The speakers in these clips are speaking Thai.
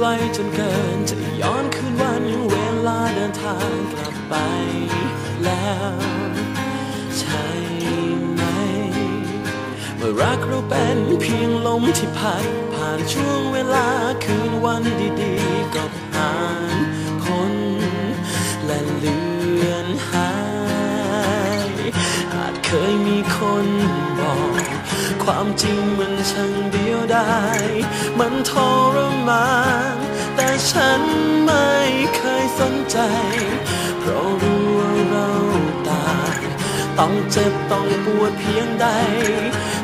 กลจนเกินจะย้อนคืนวันเวลาเดินทางกลับไปแล้ว ใช่ไหม เมื่อรักเราเป็นเพียงลมที่พัด ผ่านช่วงเวลาคืนวันดีๆก็ผ่านพ้นและเลือนหาย อาจเคยมีคนบอกความจริงมันช่างเดียวดายมันทรมาน ฉันไม่เคยสนใจ เพราะรู้ว่าเราต่างต้องเจ็บต้องปวดเพียงใด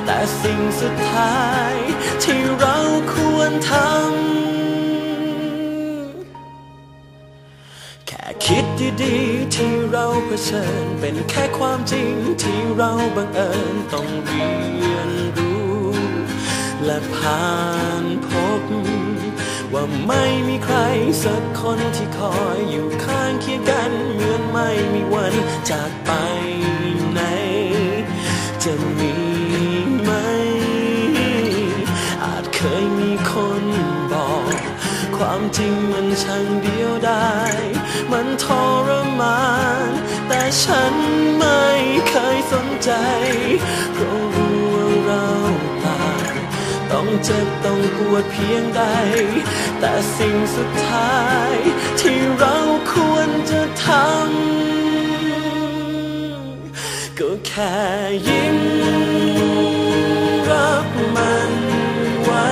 แต่สิ่งสุดท้ายที่เราควรทำ แค่คิดดีๆที่เราเผชิญ เป็นแค่ความจริงที่เราบังเอิญต้องเรียนรู้ และผ่านพบ ว่าไม่มีใครสักคนที่คอยอยู่ข้างเคียงกันเหมือนไม่มีวันจากไปไหน จะมีไหม อาจเคยมีคนบอก ความจริงมันช่างเดียวดายมันทรมาน แต่ฉันไม่เคยสนใจเพราะ ต้องเจ็บต้องปวดเพียงใด แต่สิ่งสุดท้าย ที่เราควรจะทำก็แค่ยิ้มรับมันไว้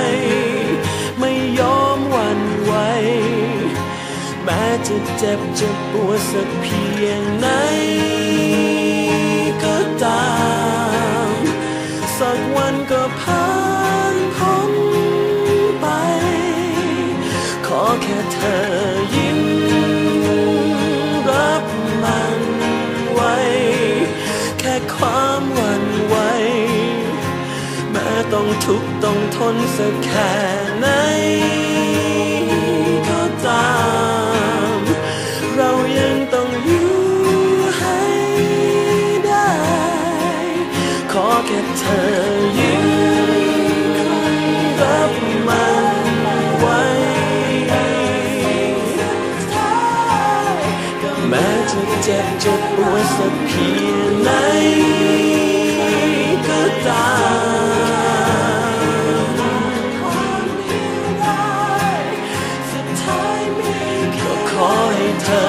ไม่ยอมหวั่นไหวแม้จะเจ็บจะปวดสักเพียงไหน อแค่เธอยิ้มรับมันไว้ แค่ความหวั่นไหวแม้ต้องทุกข์ต้องทนสักแค่ไหนก็ตามเรายังต้องอยู่ให้ได้ ขอแค่เธอ สักเพียงไหนก็ตามก็ขอให้เธอ